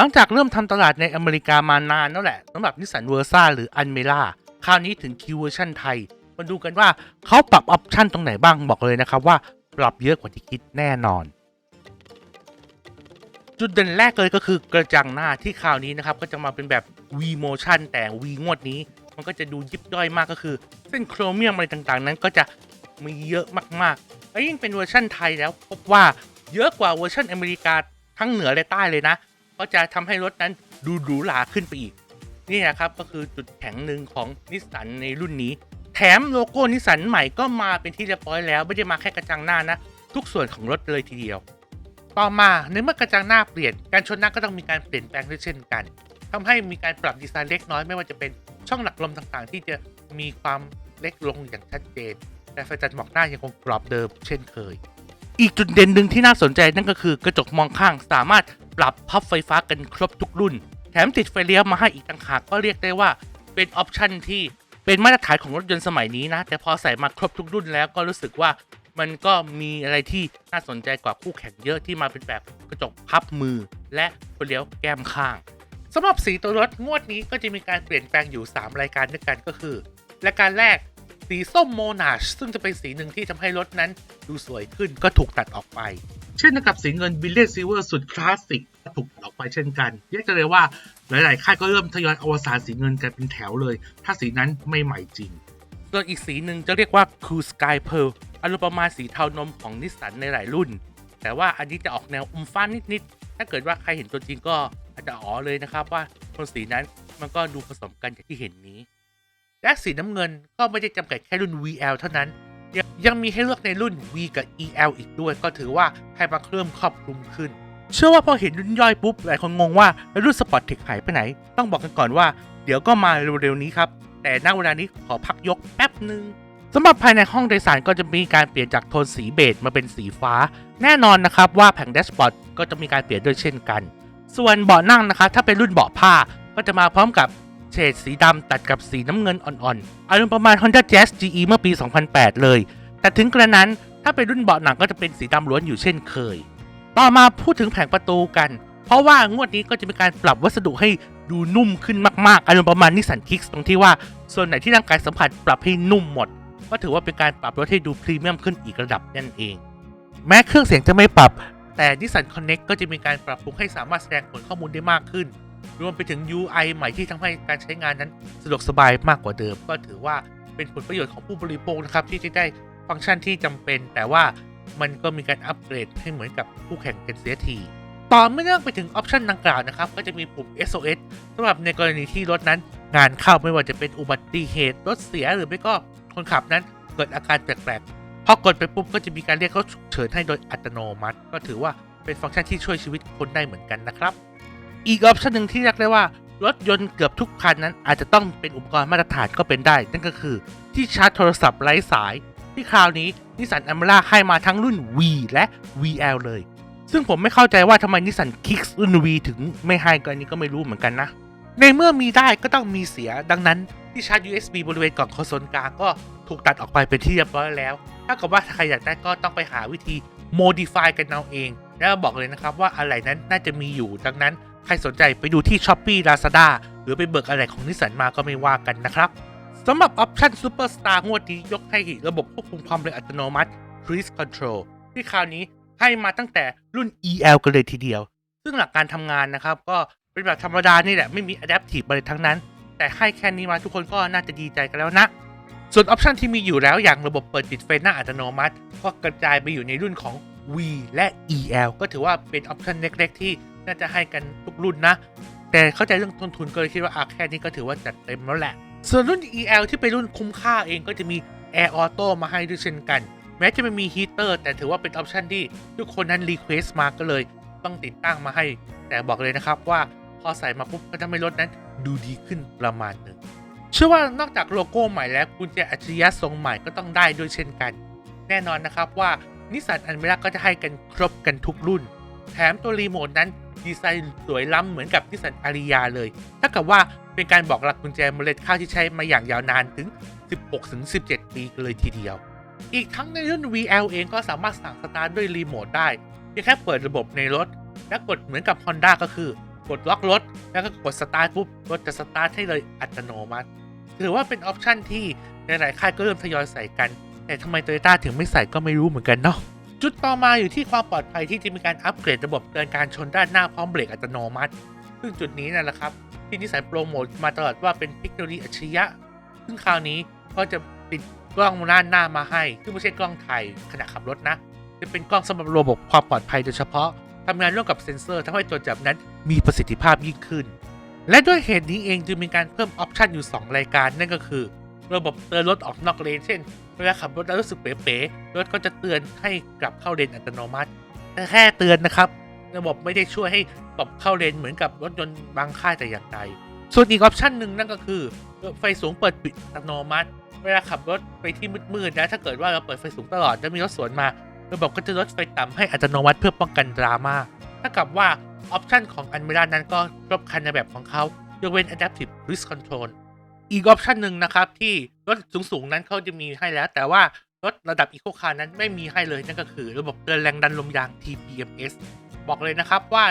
หลังจากเริ่มทำตลาดในอเมริกามานานแล้วแหละสำหรับนิสสันเวอร์ซ่าหรืออันเมล่าคราวนี้ถึงคิวเวอร์ชันไทย มาดูกันว่าเขาปรับออปชันตรงไหนบ้างบอกเลยนะครับว่าปรับเยอะกว่าที่คิดแน่นอน จุดเด่นแรกเลยก็คือกระจังหน้าที่คราวนี้นะครับก็จะมาเป็นแบบ V motion แต่ V งวดนี้ มันก็จะดูยิบย่อยมากก็คือ เส้นโครเมียมอะไรต่างๆ นั้นก็จะมีเยอะมากๆและยิ่งเป็นเวอร์ชันไทยแล้วพบว่าเยอะกว่าเวอร์ชันอเมริกาทั้งเหนือและใต้เลยนะ ก็จะทำให้รถนั้นดูหรูหราขึ้นไปอีก นี่นะครับก็คือจุดแข็งหนึ่งของนิสสันในรุ่นนี้ แถมโลโก้นิสสันใหม่ก็มาเป็นที่เรียบร้อยแล้วไม่ได้มาแค่กระจังหน้านะ ทุกส่วนของรถเลยทีเดียว ต่อมาในเมื่อกระจังหน้าเปลี่ยนการชนหน้าก็ต้องมีการเปลี่ยนแปลงด้วยเช่นกันทำให้มีการปรับดีไซน์เล็กน้อยไม่ว่าจะเป็นช่องหลักลมต่างๆ ที่จะมีความเล็กลงอย่างชัดเจน แต่ไฟจัดหมอกหน้ายังคงกรอบเดิมเช่นเคย อีกจุดเด่นหนึ่งที่น่าสนใจนั่นก็คือกระจกมองข้างสามารถ ปรับพับไฟฟ้ากันครบทุกรุ่น แถมติดไฟเลี้ยวมาให้อีกต่างหากก็เรียกได้ว่าเป็นออปชันที่เป็นมาตรฐานของรถยนต์สมัยนี้นะ แต่พอใส่มาครบทุกรุ่นแล้วก็รู้สึกว่ามันก็มีอะไรที่น่าสนใจกว่าคู่แข่งเยอะที่มาเป็นแบบกระจกพับมือ และไฟเลี้ยวแก้มข้างสำหรับสีตัวรถงวดนี้ก็จะมีการเปลี่ยนแปลงอยู่ 3 รายการด้วยกันก็คือรายการแรกสีส้มโมนาชซึ่งจะเป็นสีหนึ่งที่ทำให้รถนั้นดูสวยขึ้นก็ถูกตัดออกไป เช่นกับสีเงินบิลเลียนซิเวอร์สุดคลาสสิกถูกออกไปเช่นกันเรียกได้เลยว่าหลาย ๆ ค่ายก็เริ่มทยอยอวสานสีเงินกันเป็นแถวเลย ถ้าสีนั้นไม่ใหม่จริงส่วนอีกสีหนึ่งจะเรียกว่า Cool Sky Pearl อารมณ์ประมาณสีเทานมของนิสสันในหลายรุ่น แต่ว่าอันนี้จะออกแนวอมฟ้านิด ๆ ถ้าเกิดว่าใครเห็นตัวจริงก็อาจจะอ๋อเลยนะครับว่าโทนสีนั้นมันก็ดูผสมกันอย่างที่เห็นนี้ และสีน้ำเงินก็ไม่ได้จำกัดแค่รุ่น VL เท่านั้น ยังยังมีให้เลือกในรุ่น V กับ EL อีกด้วย ก็ถือว่าให้มาเพิ่มครอบคลุมขึ้น เชื่อว่าพอเห็นรุ่นย่อยปุ๊บหลายคนงงว่ารุ่นสปอร์ตเทคหายไปไหน ต้องบอกกันก่อนว่า เดี๋ยวก็มาเร็วๆนี้ครับ แต่ณเวลานี้ขอพักยกแป๊บหนึ่งสำหรับภายในห้องโดยสารก็จะมีการเปลี่ยนจากโทนสีเบจมาเป็นสีฟ้า แน่นอนนะครับว่าแผงแดชบอร์ดก็จะมีการเปลี่ยนด้วยเช่นกัน ส่วนเบาะนั่งนะครับถ้าเป็นรุ่นเบาะผ้าก็จะมาพร้อมกับ ฉดสีดำตัดกับสีน้ำเงินอ่อนๆอารมณ์ประมาณ Honda Jazz GE เมื่อปี 2008 เลย แต่ถึงกระนั้นถ้าเป็นรุ่นเบาะหนังก็จะเป็นสีดำล้วนอยู่เช่นเคย ต่อมาพูดถึงแผงประตูกัน เพราะว่างวดนี้ก็จะมีการปรับวัสดุให้ดูนุ่มขึ้นมากๆ อารมณ์ประมาณนิสันคิกตรงที่ว่าส่วนไหนที่ร่างกายสัมผัสปรับให้นุ่มหมด ก็ถือว่าเป็นการปรับรถให้ดูพรีเมียมขึ้นอีกระดับนั่นเอง แม้เครื่องเสียงจะไม่ปรับ แต่ Nissan Connect ก็จะมีการปรับปรุงให้สามารถแสดงผลข้อมูลได้มากขึ้น รวมไปถึง UI ใหม่ที่ทำให้การใช้งานนั้นสะดวกสบายมากกว่าเดิม ก็ถือว่าเป็นผลประโยชน์ของผู้บริโภคนะครับที่จะได้ฟังก์ชันที่จำเป็น แต่ว่ามันก็มีการอัปเกรดให้เหมือนกับคู่แข่งกันเสียทีต่อเมื่องไปถึงออปชันดังกล่าวนะครับ ก็จะมีปุ่ม SOS สำหรับในกรณีที่รถนั้น งานเข้าไม่ว่าจะเป็นอุบัติเหตุรถเสียหรือไม่ก็คนขับนั้นเกิดอาการแปลกๆพอกดไปปุ๊บก็จะมีการเรียกรถฉุกเฉินให้โดยอัตโนมัติ ก็ถือว่าเป็นฟังก์ชันที่ช่วยชีวิตคนได้เหมือนกันนะครับ อีกออปชันหนึ่งที่เรียกได้ว่า รถยนต์เกือบทุกคันนั้น อาจจะต้องเป็นอุปกรณ์มาตรฐานก็เป็นได้ นั่นก็คือที่ชาร์จโทรศัพท์ไร้สาย ที่คราวนี้นิสสันอัมราให้มาทั้งรุ่น V และ VL เลย ซึ่งผมไม่เข้าใจว่าทำไมนิสสันคิกรุ่น V ถึงไม่ให้ก็อันนี้ก็ไม่รู้เหมือนกันนะ ในเมื่อมีได้ก็ต้องมีเสียดังนั้นที่ชาร์จ USB บริเวณกล่องคอนโซลกลางก็ถูกตัดออกไปเป็นที่เรียบร้อยแล้ว ถ้าเกิดว่าใครอยากได้ก็ต้องไปหาวิธี modify กันเอาเอง แล้วบอกเลยนะครับว่าอะไรนั้นน่าจะมีอยู่ดังนั้น ใครสนใจไปดูที่ Shopee Lazada หรือไปเบิกอะไรของนิสสันมาก็ไม่ว่ากันนะครับสำหรับออปชั่น Superstar งวดนี้ยกให้ระบบควบคุมความเร็วอัตโนมัติ Cruise Control ที่คราวนี้ให้มาตั้งแต่รุ่น EL กันเลยทีเดียว ซึ่งหลักการทำงานนะครับ ก็เป็นแบบธรรมดานี่แหละ ไม่มี Adaptive อะไรทั้งนั้น แต่ให้แค่นี้มาทุกคนก็น่าจะดีใจกันแล้วนะ ส่วนออปชันที่มีอยู่แล้วอย่างระบบเปิดปิดไฟหน้าอัตโนมัติ ก็กระจายไปอยู่ในรุ่นของ V และ EL ก็ถือว่าเป็นออปชันเล็กๆ ที่ น่าจะให้กันทุกรุ่นนะ แต่เข้าใจเรื่องต้นทุนก็เลยคิดว่าอาแค่นี้ก็ถือว่าจัดเต็มแล้วแหละ ส่วนรุ่น EL ที่เป็นรุ่นคุ้มค่าเองก็จะมี Air Auto มาให้ด้วยเช่นกัน แม้จะไม่มีฮีเตอร์แต่ถือว่าเป็นออปชันที่ทุกคนนั้นรีเควสต์มาก็เลย ต้องติดตั้งมาให้ แต่บอกเลยนะครับว่าพอใส่มาปุ๊บก็ทำให้รถนั้นดูดีขึ้นประมาณหนึ่งเชื่อว่านอกจากโลโก้ใหม่แล้วกุญแจอัจฉริยะทรงใหม่ก็ต้องได้ด้วยเช่นกัน แน่นอนนะครับว่านิสสันอันเมร่าก็จะให้กันครบกันทุกรุ่น แถมตัวรีโมทนั้น ดีไซน์สวยล้ำเหมือนกับนิสสันอาริยาเลยถ้ากับว่าเป็นการบอกหลักกุญแจเมล็ดข้าวที่ใช้มาอย่างยาวนานถึง 16-17 ปีเลยทีเดียว อีกทั้งในรุ่น VL เองก็สามารถสั่งสตาร์ทด้วยรีโมทได้เพียงแค่เปิดระบบในรถ และกดเหมือนกับ Honda ก็คือกดล็อกรถ แล้วก็กดสตาร์ทปุ๊บรถจะสตาร์ทให้เลยอัตโนมัติ ถือว่าเป็นออปชันที่หลายๆค่ายก็เริ่มทยอยใส่กัน แต่ทำไมโตโยต้าถึงไม่ใส่ก็ไม่รู้เหมือนกันเนาะ จุดต่อมาอยู่ที่ความปลอดภัยที่จะมีการอัปเกรดระบบเตือนการชนด้านหน้าพร้อมเบรกอัตโนมัติ ซึ่งจุดนี้นั่นแหละครับ ที่นิสัยโปรโมทมาตลอดว่าเป็นเทคโนโลยีอัจฉริยะ ซึ่งคราวนี้ก็จะติดกล้องด้านหน้ามาให้ ซึ่งไม่ใช่กล้องถ่ายขณะขับรถนะ จะเป็นกล้องสำหรับระบบความปลอดภัยโดยเฉพาะทำงานร่วมกับเซ็นเซอร์ทำให้ตัวจับนั้นมีประสิทธิภาพยิ่งขึ้น และด้วยเหตุนี้เองจึงมีการเพิ่มออปชันอยู่ 2 รายการนั่นก็คือ ระบบเตือนรถออกนอกเลนเช่น เวลาขับรถแล้วรู้สึกเป๋ๆรถก็จะเตือนให้กลับเข้าเลนอัตโนมัติแต่แค่เตือนนะครับ ระบบไม่ได้ช่วยให้กลับเข้าเลนเหมือนกับรถยนต์บางค่ายแต่อย่างใดส่วนอีกออปชันหนึ่งนั่นก็คือไฟสูงเปิดปิดอัตโนมัติ เวลาขับรถไปที่มืดๆนะถ้าเกิดว่าเราเปิดไฟสูงตลอดแล้วมีรถสวนมา ระบบก็จะลดไฟต่ำให้อัตโนมัติเพื่อป้องกันดราม่าถ้ากับว่าออปชันของอันเมรานั้นก็ครบครันในแบบของเขายกเว้น Adaptive Cruise Control อีกออปชันหนึ่งนะครับ ที่รถสูงๆนั้นเขาจะมีให้แล้ว แต่ว่ารถระดับอีโคคาร์นั้นไม่มีให้เลยนั่นก็คือระบบเตือนแรงดันลมยาง TPMS บอกเลยนะครับว่า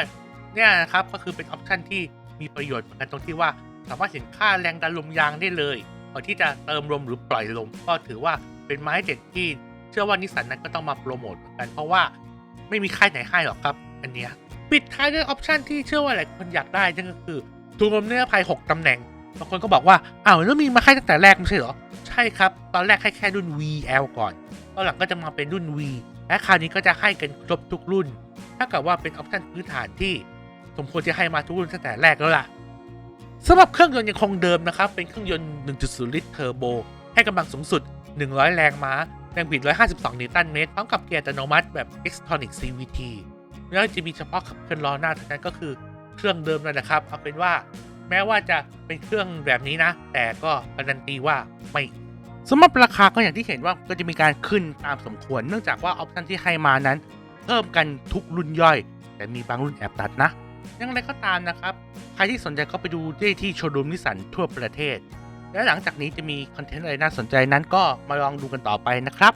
เนี่ยนะครับก็คือเป็นออปชันที่มีประโยชน์เหมือนกันตรงที่ว่า สามารถเห็นค่าแรงดันลมยางได้เลยก่อนที่จะเติมลมหรือปล่อยลม ก็ถือว่าเป็นไม้เด็ดที่เชื่อว่านิสสันนั้นก็ต้องมาโปรโมทเหมือนกัน เพราะว่าไม่มีค่ายไหนให้หรอกครับ อันเนี้ยปิดท้ายด้วยออปชันที่เชื่อว่าหลายคนอยากได้นั่นก็คือถุงลมนิรภัย6ตำแหน่ง บางคนก็บอกว่าอ้าวแล้วมีมาให้ตั้งแต่แรกไม่ใช่เหรอ ใช่ครับ ตอนแรกให้แค่รุ่น VL ก่อนตอนหลังก็จะมาเป็นรุ่น V และคราวนี้ก็จะให้กันครบทุกรุ่นถ้ากับว่าเป็นออปชันพื้นฐานที่สมควรจะให้มาทุกรุ่นตั้งแต่แรกแล้วล่ะสำหรับเครื่องยนต์ยังคงเดิมนะครับ เป็นเครื่องยนต์ 1.0 ลิตรเทอร์โบ ให้กำลังสูงสุด 100 แรงม้า แรงบิด 152 นิวตันเมตร พร้อมกับเกียร์อัตโนมัติแบบ Xtronic CVT แล้วจะมีเฉพาะขับเคลื่อนล้อหน้าเท่านั้นก็คือเครื่องเดิมนั่นแหละครับ เอาเป็นว่า แม้ว่าจะเป็นเครื่องแบบนี้นะ แต่ก็การันตีว่าไม่สำหรับราคาก็อย่างที่เห็นว่าก็จะมีการขึ้นตามสมควร เนื่องจากว่าออปชันที่ให้มานั้น เพิ่มกันทุกรุ่นย่อย แต่มีบางรุ่นแอบตัดนะย่างไรก็ตามนะครับ ใครที่สนใจก็ไปดูได้ที่โชว์รูมนิสสันทั่วประเทศ และหลังจากนี้จะมีคอนเทนต์อะไรน่าสนใจนั้นก็มาลองดูกันต่อไปนะครับ